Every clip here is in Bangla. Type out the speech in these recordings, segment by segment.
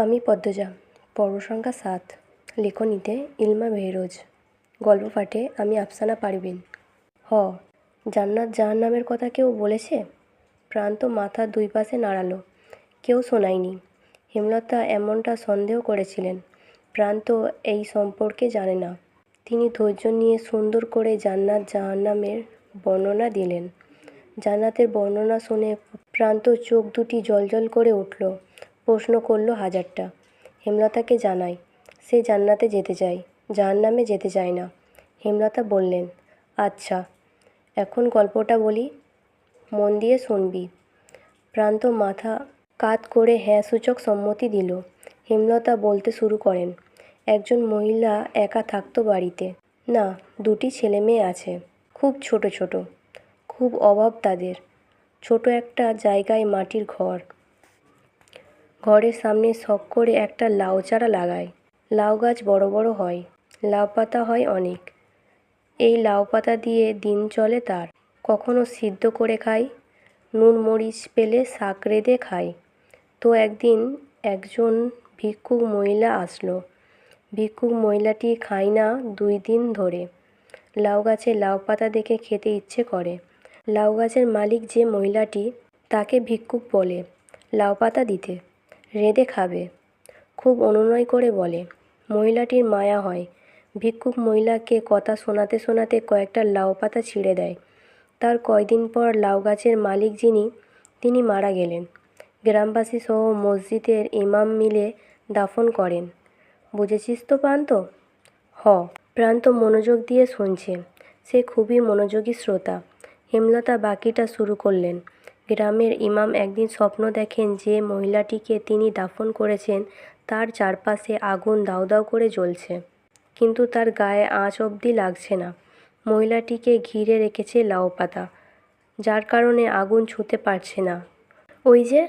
আমি পদ্মজা পর্ব সংখ্যা সাত। লেখনীতে ইলমা বেহরোজ গল্প পাঠে আমি আফসানা পারভিন। হ, জান্নাত জাহান্নামের কথা কেউ বলেছে? প্রান্ত মাথার দুই পাশে নাড়ালো। কেউ শোনায়নি। হেমলতা এমনটা সন্দেহ করেছিলেন। প্রান্ত এই সম্পর্কে জানে না। তিনি ধৈর্য নিয়ে সুন্দর করে জান্নাত জাহান্নামের বর্ণনা দিলেন। জান্নাতের বর্ণনা শুনে প্রান্ত চোখ দুটি জ্বলজ্বল করে উঠল। প্রশ্ন করল হাজারটা। হেমলতাকে জানাই, সে জান্নাতে যেতে চায় জাহান্নামে যেতে চায় না। হেমলতা বললেন আচ্ছা এখন গল্পটা বলি, মন দিয়ে শুনবি। প্রান্ত মাথা কাত করে হ্যাঁ সূচক সম্মতি দিল। হেমলতা বলতে শুরু করেন, একজন মহিলা একা থাকতো বাড়িতে। না, দুটি ছেলে মেয়ে আছে, খুব ছোট ছোট, খুব অভাব তাদের। ছোট একটা জায়গায় মাটির ঘর ঘরের সামনে শখ করে একটা লাউ চারা লাগায়। লাউ গাছ বড় বড় হয়, লাউ পাতা হয় অনেক। এই লাউ পাতা দিয়ে দিন চলে তার। কখনো সিদ্ধ করে খায়, নুন মরিচ পেলে শাক রেঁধে খায়। তো একদিন একজন ভিক্ষুক মহিলা আসলো। ভিক্ষুক মহিলাটি খায় না দুই দিন ধরে। লাউ গাছে লাউ পাতা দেখে খেতে ইচ্ছে করে। লাউ গাছের মালিক যে মহিলাটি, তাকে ভিক্ষুক বলে, লাউ পাতা দিতে। রেঁধে খাবে। খুব অনুনয় করে বলে, মহিলাটির মায়া হয়। ভিক্ষুক মহিলাকে কথা শোনাতে শোনাতে কয়েকটা লাউ পাতা ছিঁড়ে দেয়। তার কয়দিন পর লাউ গাছের মালিক যিনি, তিনি মারা গেলেন। গ্রামবাসী সহ মসজিদের ইমাম মিলে দাফন করেন। বুঝেছিস তো প্রান্ত? হ। প্রান্ত মনোযোগ দিয়ে শুনছে। সে খুবই মনোযোগী শ্রোতা। হেমলতা বাকিটা শুরু করলেন। গ্রামের ইমাম একদিন স্বপ্ন দেখেন যে মহিলাটিকে তিনি দাফন করেছেন, তার চারপাশে আগুন দাউ দাউ করে জ্বলছে। কিন্তু তার গায়ে আঁচ অবধি লাগছে না। মহিলাটিকে ঘিরে রেখেছে লাউ পাতা, যার কারণে আগুন ছুঁতে পারছে না। ওই যে,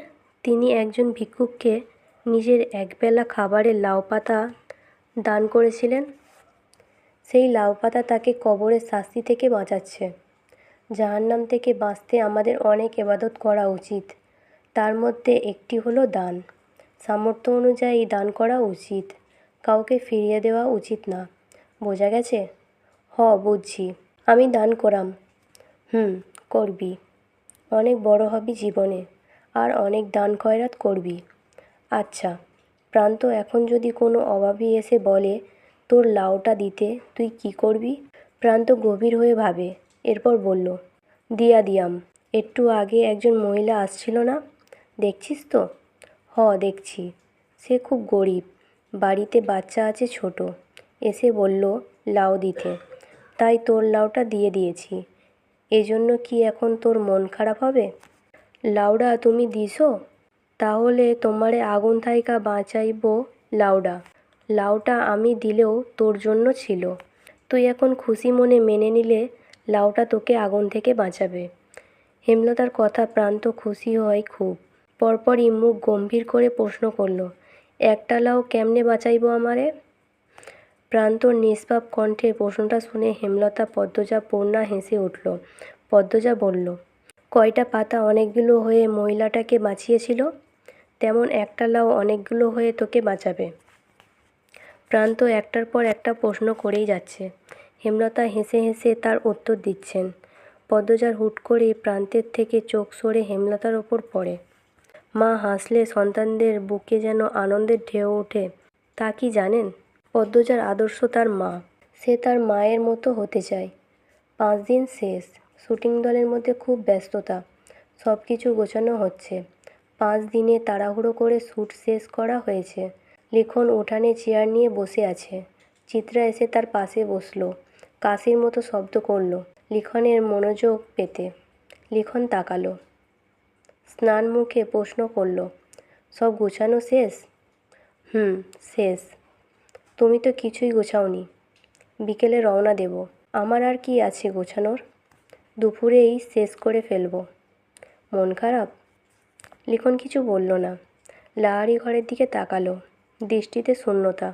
তিনি একজন ভিক্ষুককে নিজের একবেলা খাবারের লাউ পাতা দান করেছিলেন। সেই লাউ পাতা তাকে কবরের শাস্তি থেকে বাঁচাচ্ছে। জাহান্নাম থেকে বাঁচতে আমাদের অনেক এবাদত করা উচিত। তার মধ্যে একটি হলো দান। সামর্থ্য অনুযায়ী দান করা উচিত। কাউকে ফিরিয়ে দেওয়া উচিত না। বোঝা গেছে? হ, বুঝছি। আমি দান করাম। হুম, করবি। অনেক বড় হবি জীবনে। আর অনেক দান খয়রাত করবি। আচ্ছা প্রান্ত এখন যদি কোনো অভাবী এসে বলে, তোর লাউটা দিতে তুই কি করবি? প্রান্ত গভীর হয়ে ভাবে। এরপর বলল, দিয়া দিয়াম, একটু আগে একজন মহিলা আসছিল না? দেখছিস তো? হ, দেখছি। সে খুব গরিব, বাড়িতে বাচ্চা আছে ছোট। এসে বলল লাউ দিতে। তাই তোর লাউটা দিয়ে দিয়েছি। এজন্য কি এখন তোর মন খারাপ হবে? লাউডা তুমি দিছো? তাহলে তোমারে আগুন থাইকা বাঁচাইব লাউডা। লাউটা আমি দিলেও তোর জন্য ছিল। তুই এখন খুশি মনে মেনে নিলে লাউটা তোকে আগুন থেকে বাঁচাবে। হেমলতার কথা প্রান্ত খুশি হয় খুব। পরপরই মুখ গম্ভীর করে প্রশ্ন করল, একটা লাউ কেমনে বাঁচাইব আমারে? প্রান্তর নিষ্পাপ কণ্ঠে প্রশ্নটা শুনে হেমলতা পদ্মজা পূর্ণা হেসে উঠল। পদ্মজা বলল, কয়টা পাতা অনেকগুলো হয়ে মহিলাটাকে বাঁচিয়েছিল? তেমন একটা লাউ অনেকগুলো হয়ে তোকে বাঁচাবে। প্রান্ত একটার পর একটা প্রশ্ন করেই যাচ্ছে। হেমলতা হেসে হেসে তার উত্তর দিচ্ছেন। পদ্মজার হুট করে প্রান্তের থেকে চোখ সরে হেমলতার ওপর পড়ে। মা হাসলে সন্তানদের বুকে যেন আনন্দের ঢেউ ওঠে, তা কি জানেন? পদ্মজার আদর্শ তার মা। সে তার মায়ের মতো হতে চায়। পাঁচ দিন শেষ। শুটিং দলের মধ্যে খুব ব্যস্ততা। সব কিছু গোছানো হচ্ছে। পাঁচ দিনে তাড়াহুড়ো করে শ্যুট শেষ করা হয়েছে। লিখন উঠানে চেয়ার নিয়ে বসে আছে। চিত্রা এসে তার পাশে বসল। কাশির মতো শব্দ করল, লিখনের মনোযোগ পেতে। লিখন তাকালো। স্নান মুখে প্রশ্ন করল, সব গোছানো শেষ? হুম, শেষ। তুমি তো কিছুই গোছাওনি। বিকেলে রওনা দেব। আমার আর কি আছে গোছানোর? দুপুরেই শেষ করে ফেলব। মন খারাপ? লিখন কিছু বলল না। লাহারি ঘরের দিকে তাকালো। দৃষ্টিতে শূন্যতা।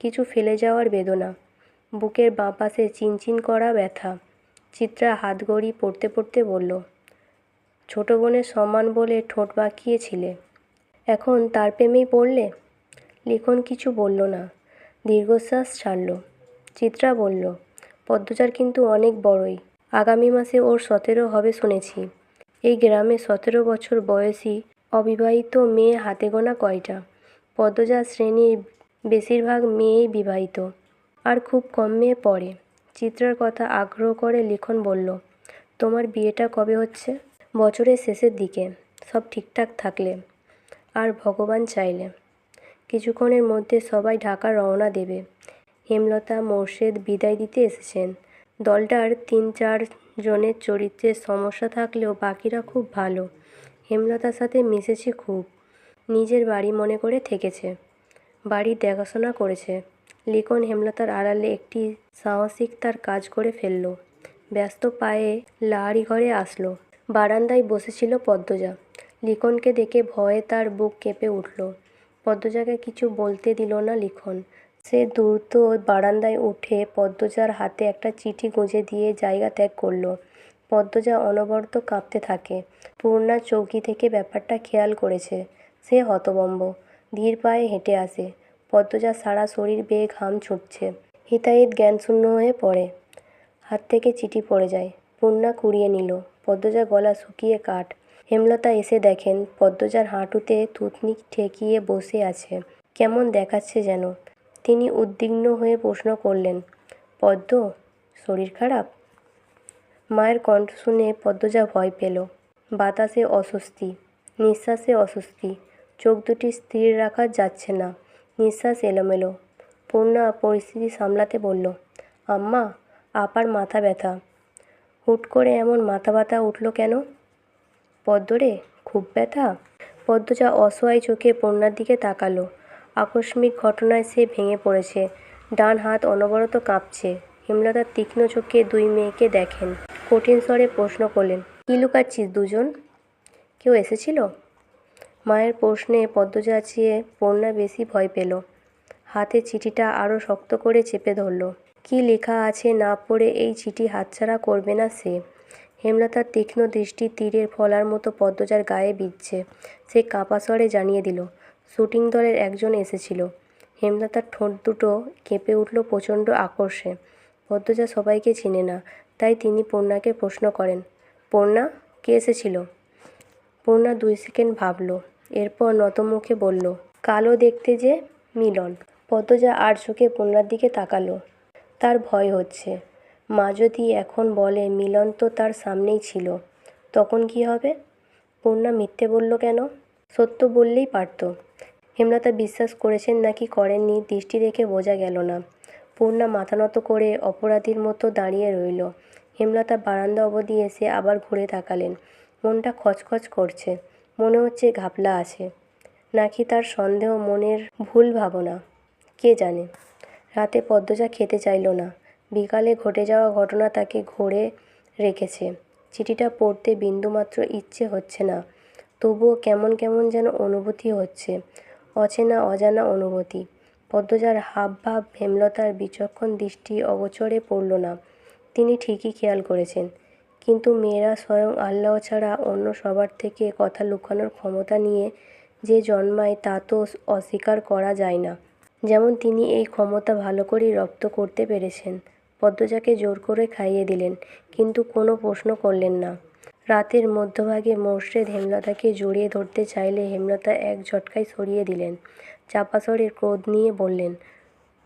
কিছু ফেলে যাওয়ার বেদনা। বুকের বাঁ পাশে চিনচিন করা ব্যথা। চিত্রা হাত গড়ি পড়তে পড়তে বলল, ছোট বোনের সমান বলে ঠোঁট বাঁকিয়েছিলে। এখন তার প্রেমেই পড়লে? লিখন কিছু বলল না। দীর্ঘশ্বাস ছাড়ল। চিত্রা বলল পদ্মচার কিন্তু অনেক বড়ই। আগামী মাসে ওর সতেরো হবে শুনেছি। এই গ্রামে সতেরো বছর বয়সী অবিবাহিত মেয়ে হাতে গোনা কয়টা? পদ্মজার শ্রেণির বেশিরভাগ মেয়েই বিবাহিত। আর খুব কম মেয়ে পড়ে। চিত্রার কথা আগ্রহ করে লিখন বলল, তোমার বিয়েটা কবে হচ্ছে? বছরের শেষের দিকে। সব ঠিকঠাক থাকলে। আর ভগবান চাইলে। কিছুক্ষণের মধ্যে সবাই ঢাকা রওনা দেবে। হেমলতা, মোর্শেদ বিদায় দিতে এসেছেন। দলটার তিন চার জনের চরিত্রের সমস্যা থাকলেও বাকিরা খুব ভালো। হেমলতার সাথে মিশেছে খুব। নিজের বাড়ি মনে করে থেকেছে। বাড়ির দেখাশোনা করেছে। লিখন হেমলতার আড়ালে একটি সাহসিক তার কাজ করে ফেলল। ব্যস্ত পায়ে লাহারি ঘরে আসলো। বারান্দায় বসেছিল পদ্মজা। লিখনকে দেখে ভয়ে তার বুক কেঁপে উঠল। পদ্মজাকে কিছু বলতে দিল না লিখন। সে দ্রুত বারান্দায় উঠে পদ্মজার হাতে একটা চিঠি গুঁজে দিয়ে জায়গা ত্যাগ করল। পদ্মজা অনবরত কাঁপতে থাকে। পূর্ণা চৌকি থেকে ব্যাপারটা খেয়াল করেছে। সে হতবম্ব। ধীর পায়ে হেঁটে আসে। পদ্মজা সারা শরীর বেয়ে ঘাম ছুটছে হিতাহিত জ্ঞানশূন্য হয়ে পড়ে। হাত থেকে চিঠি পড়ে যায়। পূর্ণা কুড়িয়ে নিল। পদ্মজা গলা শুকিয়ে কাঠ। হেমলতা এসে দেখেন পদ্মজার হাঁটুতে থুতনি ঠেকিয়ে বসে আছে। কেমন দেখাচ্ছে যেন। তিনি উদ্বিগ্ন হয়ে প্রশ্ন করলেন, পদ্ম, শরীর খারাপ? মায়ের কণ্ঠ শুনে পদ্মজা ভয় পেল। বাতাসে অস্বস্তি, নিঃশ্বাসে অস্বস্তি। চোখ দুটি স্থির রাখা যাচ্ছে না। নিঃশ্বাস এলোমেলো। পূর্ণা পরিস্থিতি সামলাতে বলল, আম্মা, আপার মাথা ব্যথা। হুট করে এমন মাথা ব্যথা উঠল কেন? পদ্মরে খুব ব্যথা? পদ্ম পদ্মজা অসহায় চোখে পূর্ণার দিকে তাকালো। আকস্মিক ঘটনায় সে ভেঙে পড়েছে। ডান হাত অনবরত কাঁপছে। হেমলতার তীক্ষ্ণ চোখে দুই মেয়েকে দেখেন। কঠিন স্বরে প্রশ্ন করলেন, কী লুকাচ্ছিস দুজন? কেউ এসেছিল? মায়ের প্রশ্নে পদ্মজা চেয়ে পূর্ণা বেশি ভয় পেল। হাতে চিঠিটা আরও শক্ত করে চেপে ধরল। কী লেখা আছে না পড়ে এই চিঠি হাতছাড়া করবে না সে? হেমলতার তীক্ষ্ণ দৃষ্টি তীরের ফলার মতো পদ্মজার গায়ে বিচ্ছে সে কাঁপা স্বরে জানিয়ে দিল, শুটিং দলের একজন এসেছিল। হেমলতার ঠোঁট দুটো কেঁপে উঠল প্রচণ্ড আকর্ষে। পদ্মজা সবাইকে চিনে না, তাই তিনি পূর্ণাকে প্রশ্ন করেন, পূর্ণা, কে এসেছিল? পূর্ণা দুই সেকেন্ড ভাবল। এরপর নতমুখে বলল, কালো দেখতে যে মিলন। পদ্মজা আর চোখে পূর্ণার দিকে তাকালো। তার ভয় হচ্ছে। মা যদি এখন বলে, মিলন তো তার সামনেই ছিল, তখন কি হবে? পূর্ণা মিথ্যে বলল, কেন? সত্য বললেই পারত। হেমলতা বিশ্বাস করেছেন নাকি করেননি, দৃষ্টি দেখে বোঝা গেল না। পূর্ণা মাথা নত করে অপরাধীর মতো দাঁড়িয়ে রইল। হেমলতা বারান্দা অবধি এসে আবার ঘুরে তাকালেন। মনটা খচখচ করছে। মনে হচ্ছে ঘাপলা আছে। নাকি তার সন্দেহ, মনের ভুল ভাবনা? কে জানে? রাতে পদ্মজা খেতে চাইল না। বিকালে ঘটে যাওয়া ঘটনা তাকে ঘোরে রেখেছে। চিঠিটা পড়তে বিন্দুমাত্র ইচ্ছে হচ্ছে না। তবুও কেমন কেমন যেন অনুভূতি হচ্ছে। অচেনা, অজানা অনুভূতি। পদ্মজার হাবভাব হেমলতার বিচক্ষণ দৃষ্টি অগোচরে পড়ল না। তিনি ঠিকই খেয়াল করেছেন। কিন্তু মেয়েরা স্বয়ং আল্লাহ ছাড়া অন্য সবার থেকে কথা লুকানোর ক্ষমতা নিয়ে যে জন্মায় তা তো অস্বীকার করা যায় না। যেমন তিনি এই ক্ষমতা ভালো করেই রপ্ত করতে পেরেছেন, পদ্মজাকে জোর করে খাইয়ে দিলেন, কিন্তু কোনো প্রশ্ন করলেন না। রাতের মধ্যভাগে মোর্শেদ হেমলতাকে জড়িয়ে ধরতে চাইলে হেমলতা এক ঝটকায় সরিয়ে দিলেন চাপা স্বরের ক্রোধ নিয়ে বললেন,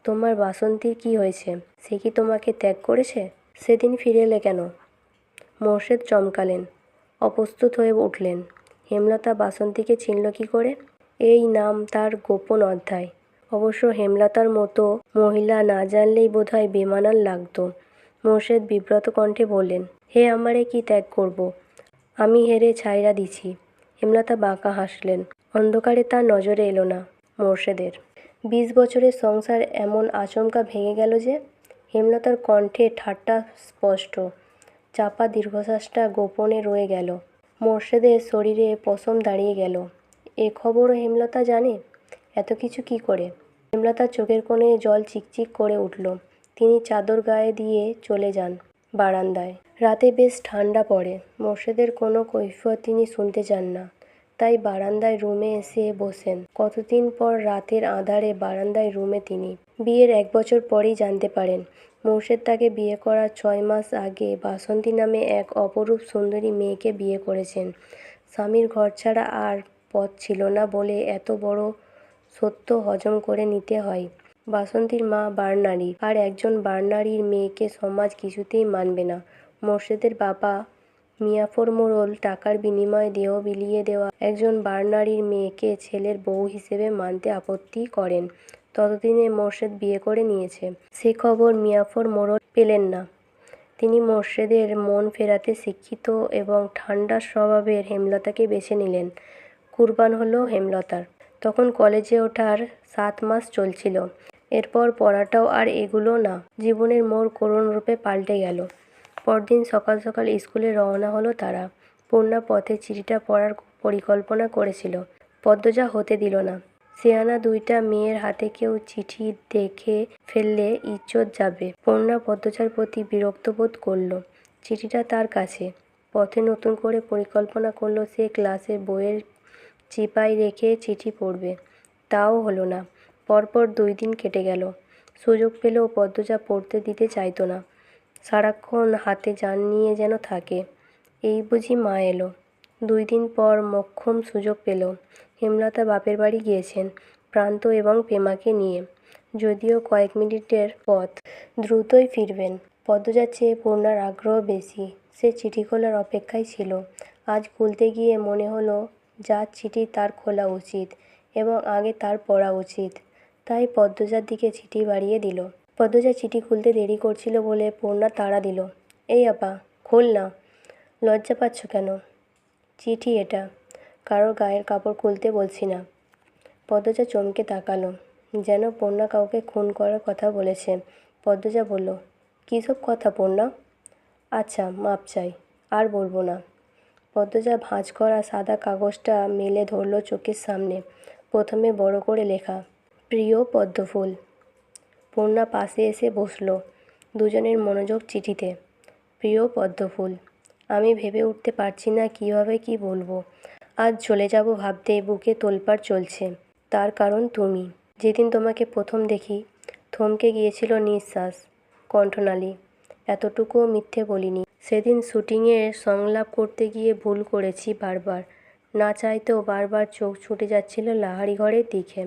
তোমার বাসন্তীর কি হয়েছে? সে কি তোমাকে ত্যাগ করেছে? সেদিন ফিরে এলে কেন? মোর্শেদ চমকালেন, অপ্রস্তুত হয়ে উঠলেন। হেমলতা বাসন্তীকে চিনল কি করে? এই নাম তার গোপন অধ্যায়। অবশ্য হেমলতার মতো মহিলা না জানলেই বোধহয় বেমানান লাগতো। মোর্শেদ বিব্রত কণ্ঠে বললেন, হে আমারে কি ত্যাগ করব। আমি হেরে ছাইরা দিছি। হেমলতা বাঁকা হাসলেন, অন্ধকারে তার নজরে এলো না মোর্শেদের। বিশ বছরের সংসার এমন আচমকা ভেঙে গেল যে, হেমলতার কণ্ঠে ঠাট্টা স্পষ্ট। চাপা দীর্ঘশ্বাসটা গোপনে রয়ে গেল। মোর্শেদের শরীরে পশম দাঁড়িয়ে গেল। এ খবরও হেমলতা জানে? এত কিছু কি করে? হেমলতা চোখের কোণে জল চিকচিক করে উঠল। তিনি চাদর গায়ে দিয়ে চলে যান বারান্দায়। রাতে বেশ ঠান্ডা পড়ে। মোর্শেদের কোনো কৈফিয়ত তিনি শুনতে চান না। তাই বারান্দায় রুমে এসে বসেন। কতদিন পর রাতের আঁধারে বারান্দায় রুমে তিনি। বিয়ের এক বছর পরেই জানতে পারেন মোর্শেদ তাকে বিয়ে করার ছয় মাস আগে বাসন্তী নামে এক অপরূপ সুন্দরী মেয়েকে বিয়ে করেছেন। স্বামীর ঘর ছাড়া আর পথ ছিল না বলে এত বড় সত্য হজম করে নিতে হয়। বাসন্তীর মা বারনারী আর একজন বারনারীর মেয়েকে সমাজ কিছুতেই মানবে না। মোর্শেদের বাবা মিয়াফর মোড়ল টাকার বিনিময়ে দেহ বিলিয়ে দেওয়া একজন বারনারীর মেয়েকে ছেলের বউ হিসেবে মানতে আপত্তি করেন। ততদিনে মোর্শেদ বিয়ে করে নিয়েছে। সে খবর মিয়াফর মোড়ল পেলেন না। তিনি মোর্শেদের মন ফেরাতে শিক্ষিত এবং ঠান্ডা স্বভাবের হেমলতাকে বেছে নিলেন। কুরবান হলো হেমলতার। তখন কলেজে ওঠার সাত মাস চলছিল। এরপর পড়াটাও আর এগুলো না। জীবনের মোড় করুণরূপে পাল্টে গেল। পরদিন সকাল সকাল স্কুলে রওনা হলো তারা। পূর্ণা পথে চিঠিটা পড়ার পরিকল্পনা করেছিল। পদ্মজা হতে দিল না। সিয়ানা দুইটা মেয়ের হাতে কেউ চিঠি দেখে ফেললে ইজ্জত যাবে। পূর্ণা পদ্মচার প্রতি বিরক্ত বোধ করল। চিঠিটা তার কাছে। পথে নতুন করে পরিকল্পনা করল সে ক্লাসে বইয়ের চিপায় রেখে চিঠি পড়বে। তাও হলো না। পরপর দুই দিন কেটে গেল। সুযোগ পেলেও পদ্মজা পড়তে দিতে চাইতো না। সারাক্ষণ হাতে যান নিয়ে যেন থাকে। এই বুঝি মা এলো। দুই দিন পর মক্ষম সুযোগ পেল। হেমলতা বাপের বাড়ি গিয়েছেন প্রান্ত এবং পেমাকে নিয়ে। যদিও কয়েক মিনিটের পথ দ্রুতই ফিরবেন। পদ্মজার চেয়ে পূর্ণার আগ্রহ বেশি। সে চিঠি খোলার অপেক্ষায় ছিল। আজ খুলতে গিয়ে মনে হলো যার চিঠি তার খোলা উচিত এবং আগে তার পড়া উচিত। তাই পদ্মজার দিকে চিঠি বাড়িয়ে দিল। পদ্মজা চিঠি খুলতে দেরি করছিল বলে পূর্ণা তাড়া দিল। এই আপা, খোল না। লজ্জা পাচ্ছ কেন? চিঠি এটা। কারোর গায়ের কাপড় খুলতে বলছি না। পদ্মজা চমকে তাকালো, যেন পূর্ণা কাউকে খুন করার কথা বলেছে। পদ্মজা বলল, কী সব কথা পূর্ণা আচ্ছা মাপ চাই, আর বলব না। পদ্মজা ভাঁজ করা সাদা কাগজটা মেলে ধরল চোখের সামনে, প্রথমে বড় করে লেখা, প্রিয় পদ্মফুল। পূর্ণা পাশে এসে বসল দুজনের মনোযোগ চিঠিতে, প্রিয় পদ্মফুল, আমি ভেবে উঠতে পারছি না কীভাবে কি বলব। আজ চলে যাব ভাবতে বুকে তোলপাড় চলছে। তার কারণ তুমি। যেদিন তোমাকে প্রথম দেখি, থমকে গিয়েছিল নিঃশ্বাস, কণ্ঠনালী। এতটুকুও মিথ্যে বলিনি। সেদিন শুটিংয়ে সংলাপ করতে গিয়ে ভুল করেছি বারবার। না চাইতেও বারবার চোখ ছুটে যাচ্ছিল লাহারি ঘরের দিকে।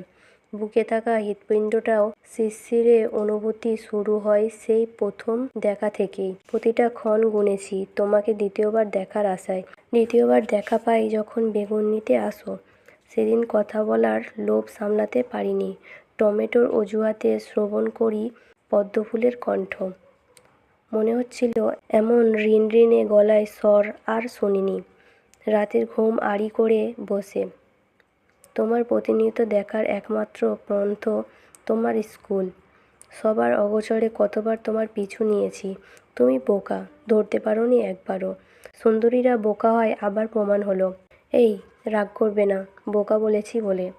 বুকে থাকা হৃৎপিণ্ডটাও শিরশিরে অনুভূতি শুরু হয় সেই প্রথম দেখা থেকেই। প্রতিটা ক্ষণ গুনেছি, তোমাকে দ্বিতীয়বার দেখার আশায়। দ্বিতীয়বার দেখা পাই যখন বেগুন নিতে আসো। সেদিন কথা বলার লোভ সামলাতে পারিনি। টমেটোর অজুহাতে শ্রবণ করি পদ্মফুলের কণ্ঠ। মনে হচ্ছিল এমন ঋণ ঋণে গলায় স্বর আর শুনিনি। রাতের ঘুম আড়ি করে বসে। তোমার প্রতিনিয়ত দেখার একমাত্র পন্থ তোমার স্কুল। সবার অগোচরে কতবার তোমার পিছু নিয়েছি। তুমি বোকা, ধরতে পারোনি একবারও। সুন্দরীরা বোকা হয়, আবার প্রমাণ হলো। এই, রাগ করবে না, বোকা বলেছি বলে।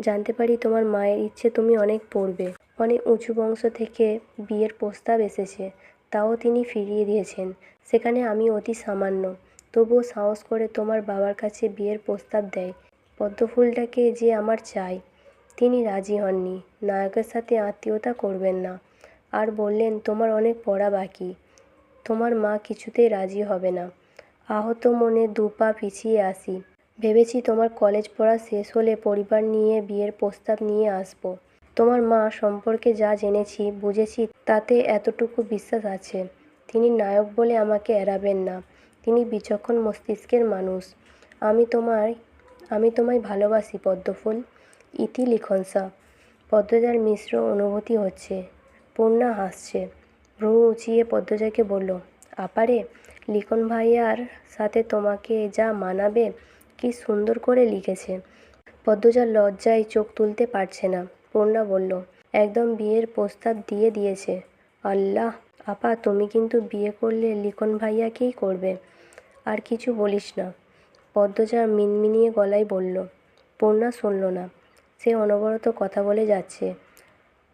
জানতে পারি তোমার মায়ের ইচ্ছে তুমি অনেক পড়বে। অনেক উঁচু বংশ থেকে বিয়ের প্রস্তাব এসেছে, তাও তিনি ফিরিয়ে দিয়েছেন। সেখানে আমি অতি সামান্য। তবুও সাহস করে তোমার বাবার কাছে বিয়ের প্রস্তাব দেয়। পদ্মফুলটাকে যে আমার চাই। তিনি রাজি হননি। নায়কের সাথে আত্মীয়তা করবেন না। আর বললেন, তোমার অনেক পড়া বাকি। তোমার মা কিছুতেই রাজি হবে না। আহত মনে দু পা পিছিয়ে আসি। ভেবেছি তোমার কলেজ পড়া শেষ হলে পরিবার নিয়ে বিয়ের প্রস্তাব নিয়ে আসব। তোমার মা সম্পর্কে যা জেনেছি, বুঝেছি, তাতে এতটুকু বিশ্বাস আছে। তিনি নায়ক বলে আমাকে এড়াবেন না। তিনি বিচক্ষণ মস্তিষ্কের মানুষ। আমি তোমায় আমি তোমায় ভালোবাসি, পদ্মফুল। ইতি লিখনসা। পদ্মজার মিশ্র অনুভূতি হচ্ছে, পূর্ণা হাসছে। ভ্রু উঁচিয়ে পদ্মজাকে বলল, আপারে, লিখন ভাইয়ার সাথে তোমাকে যা মানাবে, কি সুন্দর করে লিখেছে। পদ্মজার লজ্জায় চোখ তুলতে পারছে না। পূর্ণা বলল, একদম বিয়ের প্রস্তাব দিয়ে দিয়েছে। আল্লাহ, আপা, তুমি কিন্তু বিয়ে করলে লিখন ভাইয়াকেই করবে? আর কিছু বলিস না। পদ্মজা মিনমিনিয়ে গলায় বলল, পূর্ণা শুনল না। সে অনবরত কথা বলে যাচ্ছে।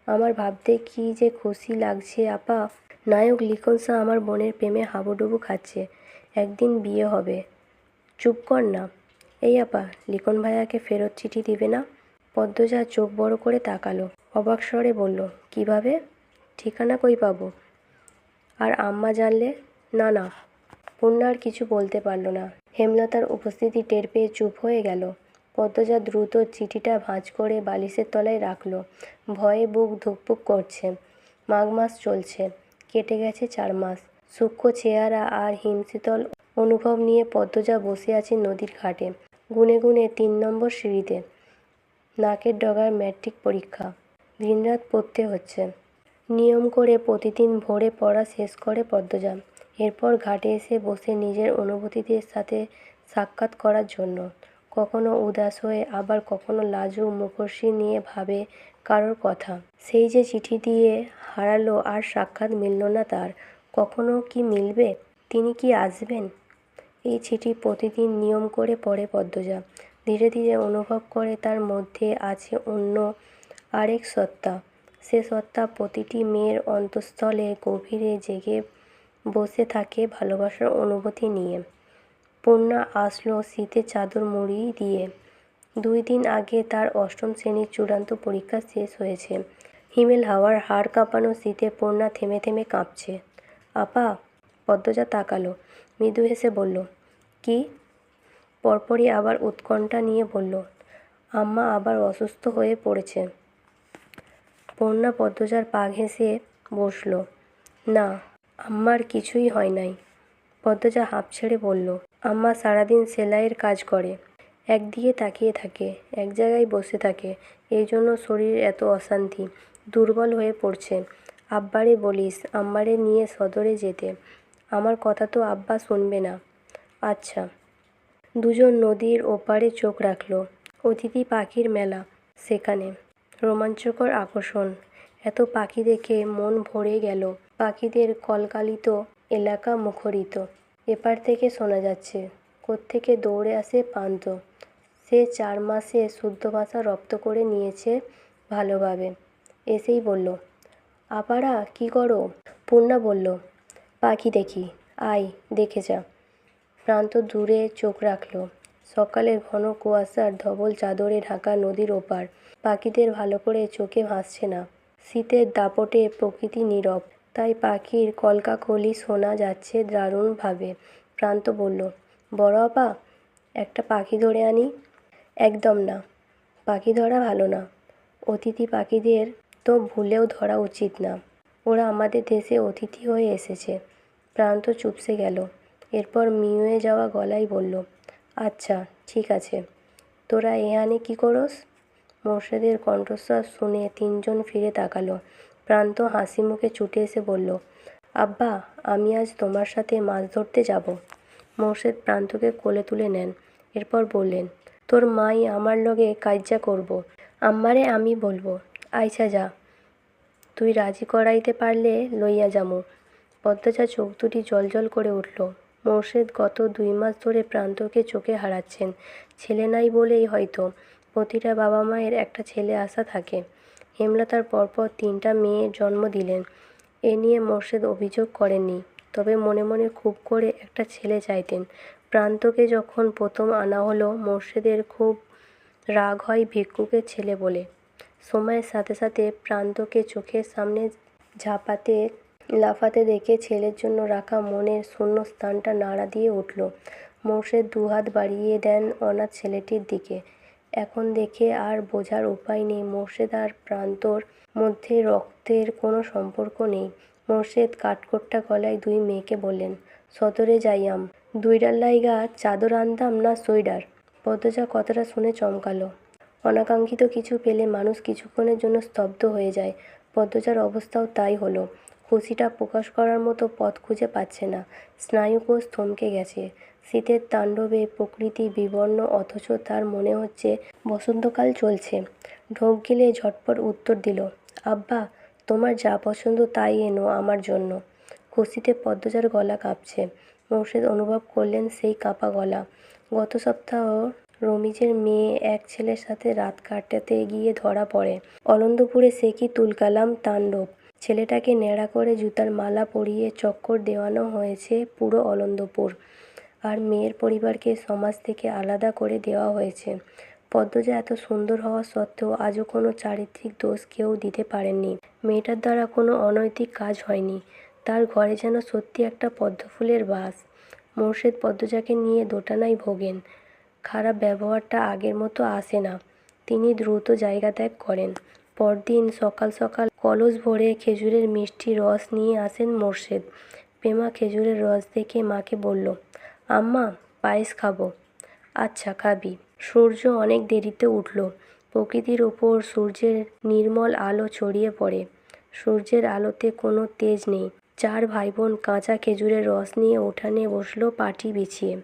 আমার ভাবতে কি যে খুশি লাগছে আপা। নায়ক শাহ আমার বোনের প্রেমে হাবুডুবু খাচ্ছে। একদিন বিয়ে হবে। চুপ কর না। এই আপা, লিখন ভাইয়াকে ফেরত চিঠি দিবে না? পদ্মজা চোখ বড় করে তাকালো। অবাক স্বরে বলল, কীভাবে? ঠিকানা কই পাবো? আর আম্মা জানলে? না না। পূর্ণা আর কিছু বলতে পারল না। হেমলতার উপস্থিতি টের পেয়ে চুপ হয়ে গেল। পদ্মজা দ্রুত চিঠিটা ভাঁজ করে বালিশের তলায় রাখল। ভয়ে বুক ধুকপুক করছে। মাঘ মাস চলছে। কেটে গেছে চার মাস। সূক্ষ্ম চেহারা আর হিমশীতল অনুভব নিয়ে পদ্মজা বসে আছে নদীর ঘাটে। গুনে গুনে তিন নম্বর সিঁড়িতে। নাকের ডগায় ম্যাট্রিক পরীক্ষা। দিনরাত পড়তে হচ্ছে। নিয়ম করে প্রতিদিন ভোরে পড়া শেষ করে পদ্মজা। এরপর ঘাটে এসে বসে নিজের অনুভূতিদের সাথে সাক্ষাৎ করার জন্য। কখনো উদাস হয়ে, আবার কখনো লাজুক মুখর্ষি নিয়ে ভাবে কারোর কথা। সেই যে চিঠি দিয়ে হারালো আর সাক্ষাৎ মিলল না তার, কখনো কি মিলবে? তিনি কি আসবেন? এই চিঠি প্রতিদিন নিয়ম করে পড়ে পদ্মজা। ধীরে ধীরে অনুভব করে তার মধ্যে আছে অন্য আরেক সত্তা। সে সত্তা প্রতিটি মেয়ের অন্তঃস্থলে গভীরে জেগে বসে থাকে ভালোবাসার অনুভূতি নিয়ে। পূর্ণা আসলো শীতে চাদর মুড়ি দিয়ে। দুই দিন আগে তার অষ্টম শ্রেণির চূড়ান্ত পরীক্ষা শেষ হয়েছে। হিমেল হাওয়ার হাড় কাঁপানো শীতে পূর্ণা থেমে থেমে কাঁপছে। আপা, পদ্মজা তাকালো। মৃদু হেসে বলল, কি? পরপরই আবার উৎকণ্ঠা নিয়ে বলল, আম্মা আবার অসুস্থ হয়ে পড়েছে। পূর্ণা পদ্মজার পা ঘেঁষে বসল, না। আম্মার কিছুই হয় নাই। পদ্মজা হাঁপ ছেড়ে বলল, আম্মা সারাদিন সেলাইয়ের কাজ করে। একদিকে তাকিয়ে থাকে, এক জায়গায় বসে থাকে। এই জন্য শরীর এত অশান্তি, দুর্বল হয়ে পড়ছে। আব্বারে বলিস, আম্মারে নিয়ে সদরে যেতে। আমার কথা তো আব্বা শুনবে না। আচ্ছা। দুজন নদীর ওপারে চোখ রাখল। অতিথি পাখির মেলা সেখানে। রোমাঞ্চকর আকর্ষণ। এত পাখি দেখে মন ভরে গেল। পাখিদের কলকালিত এলাকা মুখরিত। এপার থেকে শোনা যাচ্ছে, কোত্থেকে দৌড়ে আসে পান্ত। সে চার মাসে শুদ্ধ ভাষা রপ্ত করে নিয়েছে ভালোভাবে। এসেই বলল, আপারা, কি করো? পূর্ণা বলল, পাখি দেখি, আয়, দেখে যা। প্রান্ত দূরে চোখ রাখল। সকালের ঘন কুয়াশার ধবল চাদরে ঢাকা নদীর ওপার। পাখিদের ভালো করে চোখে ভাসছে না। শীতের দাপটে প্রকৃতি নীরব। তাই পাখির কলকাকলি শোনা যাচ্ছে দারুণভাবে। প্রান্ত বলল, বড় আপা, একটা পাখি ধরে আনি? একদম না, পাখি ধরা ভালো না। অতিথি পাখিদের তো ভুলেও ধরা উচিত না। ওরা আমাদের দেশে অতিথি হয়ে এসেছে। প্রান্ত চুপসে গেল। এরপর মিউয়ে যাওয়া গলায় বলল আচ্ছা ঠিক আছে। তোরা এখানে কি করস? মোর্শেদের কণ্ঠস্বর শুনে তিনজন ফিরে তাকালো। প্রান্ত হাসি মুখে ছুটে এসে বলল, আব্বা, আমি আজ তোমার সাথে মাছ ধরতে যাব। মোর্শেদ প্রান্তকে কোলে তুলে নেন। এরপর বললেন, তোর মাই আমার লগে কাজ্যা করব। আম্মারে আমি বলব, আইছা যা, তুই রাজি করাইতে পারলে লইয়া যামু। পদ্মজা চোখ দুটি জলজল করে উঠল। মোর্শেদ গত দুই মাস ধরে প্রান্তকে চোখে হারাচ্ছেন। ছেলে নাই বলেই হয়তো প্রতিটা বাবা মায়ের একটা ছেলে আশা থাকে। হেমলতার পরপর তিনটা মেয়ে জন্ম দিলেন। এ নিয়ে মোর্শেদ অভিযোগ করেননি, তবে মনে মনে খুব করে একটা ছেলে চাইতেন। প্রান্তকে যখন প্রথম আনা হলো, মোর্শেদের খুব রাগ হয় ভিক্ষুকের ছেলে বলে। সময়ের সাথে সাথে প্রান্তকে চোখের সামনে ঝাঁপাতে, লাফাতে দেখে ছেলের জন্য রাখা মনের শূন্য স্থানটা নাড়া দিয়ে উঠল। মোর্শেদ দুহাত বাড়িয়ে দেন অনাথ ছেলেটির দিকে। এখন দেখে আর বোঝার উপায় নেই। মোর্শেদ আর প্রান্তর মধ্যে রক্তের কোনো সম্পর্ক নেই। মোর্শেদ কাঠকোট্টা গলায় দুই মেয়েকে বললেন, সদরে যাইয়াম। দুইডার লাইগা চাদর আনতাম না সোয়েডার পদ্মজা কথাটা শুনে চমকালো। অনাকাঙ্ক্ষিত কিছু পেলে মানুষ কিছুক্ষণের জন্য স্তব্ধ হয়ে যায়। পদ্মজার অবস্থাও তাই হলো। খুশিটা প্রকাশ করার মতো পথ খুঁজে পাচ্ছে না। স্নায়ুকোষ থমকে গেছে। শীতের তাণ্ডবে প্রকৃতি বিবর্ণ, অথচ তার মনে হচ্ছে বসন্তকাল চলছে। ঢোক গিলে ঝটপট উত্তর দিল, আব্বা, তোমার যা পছন্দ তাই এনো আমার জন্য। খুশিতে পদ্মজার গলা কাঁপছে। মোর্শেদ অনুভব করলেন সেই কাঁপা গলা। গত সপ্তাহ রমিজের মেয়ে এক ছেলের সাথে রাত কাটাতে গিয়ে ধরা পড়ে। অলন্দপুরে সে কি তুলকালাম তাণ্ডব? ছেলেটাকে ন্যাড়া করে জুতার মালা পরিয়ে চক্কর দেওয়ানো হয়েছে পুরো অলন্দপুর আর মেয়ের পরিবারকে সমাজ থেকে আলাদা করে দেওয়া হয়েছে। পদ্মজা এত সুন্দর হওয়া সত্ত্বেও আজও কোনো চারিত্রিক দোষ কেউ দিতে পারেননি। মেয়েটার দ্বারা কোনো অনৈতিক কাজ হয়নি। তার ঘরে যেন সত্যি একটা পদ্মফুলের বাস। মোর্শেদ পদ্মজাকে নিয়ে দোটানায় ভোগেন। খারাপ ব্যবহারটা আগের মতো আসে না। তিনি দ্রুত জায়গা ত্যাগ করেন। পরদিন সকাল সকাল কলস ভরে খেজুরের মিষ্টি রস নিয়ে আসেন মোর্শেদ। পেমা খেজুরের রস দেখে মাকে বলল, আম্মা, পায়েস খাব। আচ্ছা খাবি। সূর্য অনেক দেরিতে উঠল। প্রকৃতির ওপর সূর্যের নির্মল আলো ছড়িয়ে পড়ে। সূর্যের আলোতে কোনো তেজ নেই। চার ভাই বোন কাঁচা খেজুরের রস নিয়ে উঠানে বসল পাটি বিছিয়ে।